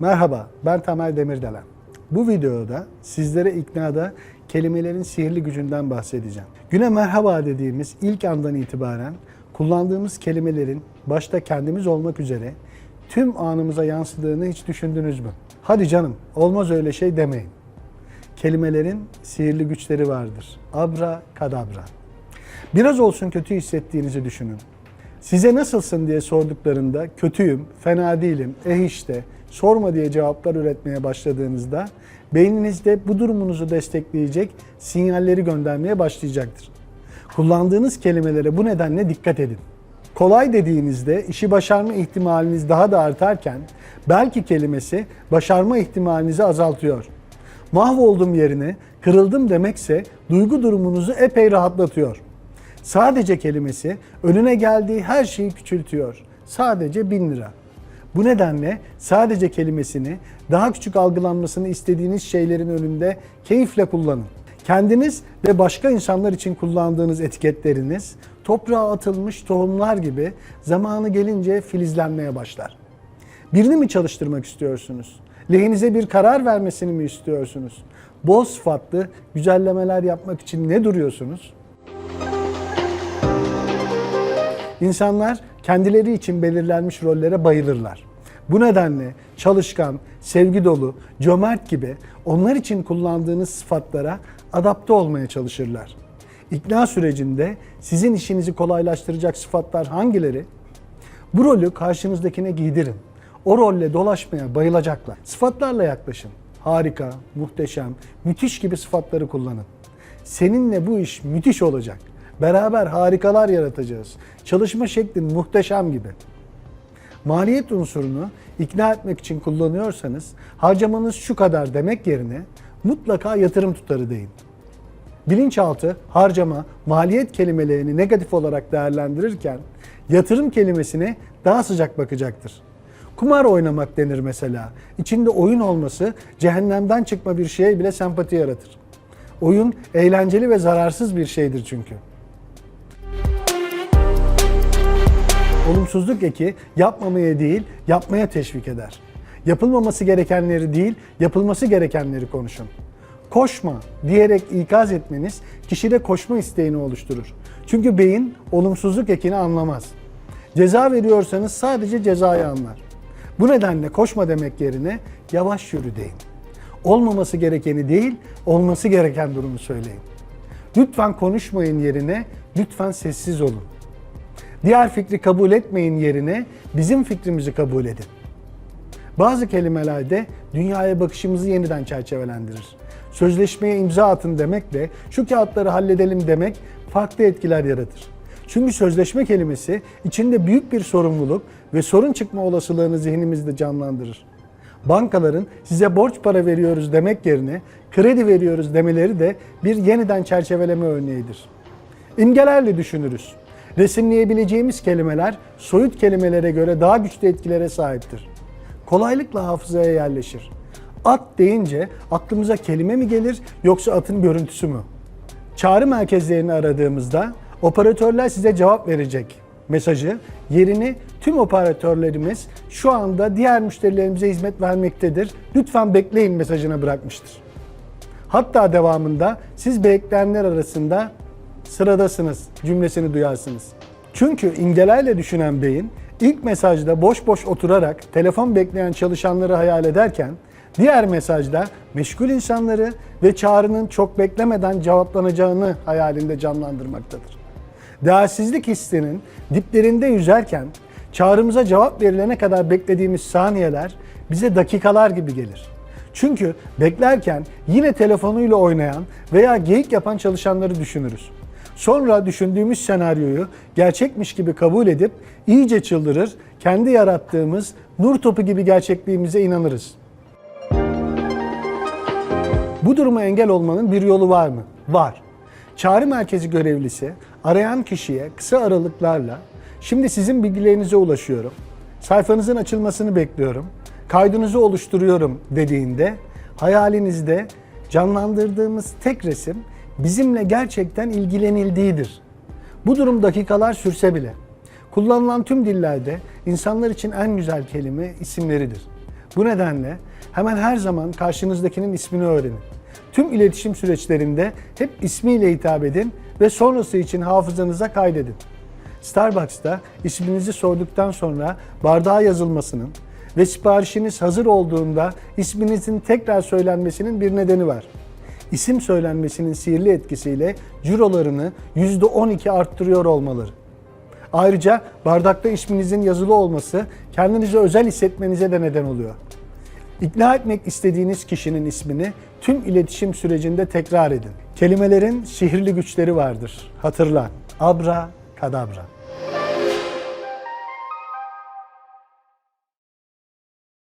Merhaba, ben Tamer Demirdelen. Bu videoda sizlere iknada kelimelerin sihirli gücünden bahsedeceğim. Güne merhaba dediğimiz ilk andan itibaren kullandığımız kelimelerin başta kendimiz olmak üzere tüm anımıza yansıdığını hiç düşündünüz mü? Hadi canım, olmaz öyle şey demeyin. Kelimelerin sihirli güçleri vardır. Abra kadabra. Biraz olsun kötü hissettiğinizi düşünün. Size nasılsın diye sorduklarında kötüyüm, fena değilim, eh işte, sorma diye cevaplar üretmeye başladığınızda beyninizde bu durumunuzu destekleyecek sinyalleri göndermeye başlayacaktır. Kullandığınız kelimelere bu nedenle dikkat edin. Kolay dediğinizde işi başarma ihtimaliniz daha da artarken belki kelimesi başarma ihtimalinizi azaltıyor. Mahvoldum yerine kırıldım demekse duygu durumunuzu epey rahatlatıyor. Sadece kelimesi önüne geldiği her şeyi küçültüyor. Sadece bin lira. Bu nedenle sadece kelimesini daha küçük algılanmasını istediğiniz şeylerin önünde keyifle kullanın. Kendiniz ve başka insanlar için kullandığınız etiketleriniz toprağa atılmış tohumlar gibi zamanı gelince filizlenmeye başlar. Birini mi çalıştırmak istiyorsunuz? Lehinize bir karar vermesini mi istiyorsunuz? Bol sıfatlı güzellemeler yapmak için ne duruyorsunuz? İnsanlar kendileri için belirlenmiş rollere bayılırlar. Bu nedenle çalışkan, sevgi dolu, cömert gibi onlar için kullandığınız sıfatlara adapte olmaya çalışırlar. İkna sürecinde sizin işinizi kolaylaştıracak sıfatlar hangileri? Bu rolü karşınızdakine giydirin. O rolle dolaşmaya bayılacaklar. Sıfatlarla yaklaşın. Harika, muhteşem, müthiş gibi sıfatları kullanın. Seninle bu iş müthiş olacak. Beraber harikalar yaratacağız. Çalışma şeklin muhteşem gibi. Maliyet unsurunu ikna etmek için kullanıyorsanız harcamanız şu kadar demek yerine mutlaka yatırım tutarı deyin. Bilinçaltı, harcama, maliyet kelimelerini negatif olarak değerlendirirken yatırım kelimesine daha sıcak bakacaktır. Kumar oynamak denir mesela. İçinde oyun olması cehennemden çıkma bir şeye bile sempati yaratır. Oyun eğlenceli ve zararsız bir şeydir çünkü. Olumsuzluk eki yapmamaya değil, yapmaya teşvik eder. Yapılmaması gerekenleri değil, yapılması gerekenleri konuşun. Koşma diyerek ikaz etmeniz kişide koşma isteğini oluşturur. Çünkü beyin olumsuzluk ekini anlamaz. Ceza veriyorsanız sadece cezayı anlar. Bu nedenle koşma demek yerine yavaş yürü deyin. Olmaması gerekeni değil, olması gereken durumu söyleyin. Lütfen konuşmayın yerine lütfen sessiz olun. Diğer fikri kabul etmeyin yerine bizim fikrimizi kabul edin. Bazı kelimelerde dünyaya bakışımızı yeniden çerçevelendirir. Sözleşmeye imza atın demekle şu kağıtları halledelim demek farklı etkiler yaratır. Çünkü sözleşme kelimesi içinde büyük bir sorumluluk ve sorun çıkma olasılığını zihnimizde canlandırır. Bankaların size borç para veriyoruz demek yerine kredi veriyoruz demeleri de bir yeniden çerçeveleme örneğidir. İmgelerle düşünürüz. Resimleyebileceğimiz kelimeler soyut kelimelere göre daha güçlü etkilere sahiptir. Kolaylıkla hafızaya yerleşir. At deyince aklımıza kelime mi gelir yoksa atın görüntüsü mü? Çağrı merkezlerini aradığımızda operatörler size cevap verecek mesajı yerini tüm operatörlerimiz şu anda diğer müşterilerimize hizmet vermektedir. Lütfen bekleyin mesajına bırakmıştır. Hatta devamında siz bekleyenler arasında sıradasınız cümlesini duyarsınız. Çünkü imgelerle düşünen beyin ilk mesajda boş boş oturarak telefon bekleyen çalışanları hayal ederken diğer mesajda meşgul insanları ve çağrının çok beklemeden cevaplanacağını hayalinde canlandırmaktadır. Değersizlik hissinin diplerinde yüzerken çağrımıza cevap verilene kadar beklediğimiz saniyeler bize dakikalar gibi gelir. Çünkü beklerken yine telefonuyla oynayan veya geyik yapan çalışanları düşünürüz. Sonra düşündüğümüz senaryoyu gerçekmiş gibi kabul edip iyice çıldırır, kendi yarattığımız nur topu gibi gerçekliğimize inanırız. Bu duruma engel olmanın bir yolu var mı? Var. Çağrı merkezi görevlisi arayan kişiye kısa aralıklarla şimdi sizin bilgilerinize ulaşıyorum. Sayfanızın açılmasını bekliyorum. Kaydınızı oluşturuyorum dediğinde hayalinizde canlandırdığımız tek resim bizimle gerçekten ilgilenildiğidir. Bu durum dakikalar sürse bile kullanılan tüm dillerde insanlar için en güzel kelime isimleridir. Bu nedenle hemen her zaman karşınızdakinin ismini öğrenin. Tüm iletişim süreçlerinde hep ismiyle hitap edin ve sonrası için hafızanıza kaydedin. Starbucks'ta isminizi sorduktan sonra bardağa yazılmasının ve siparişiniz hazır olduğunda isminizin tekrar söylenmesinin bir nedeni var. İsim söylenmesinin sihirli etkisiyle cirolarını %12 arttırıyor olmaları. Ayrıca bardakta isminizin yazılı olması kendinizi özel hissetmenize de neden oluyor. İkna etmek istediğiniz kişinin ismini tüm iletişim sürecinde tekrar edin. Kelimelerin sihirli güçleri vardır. Hatırla. Abra kadabra.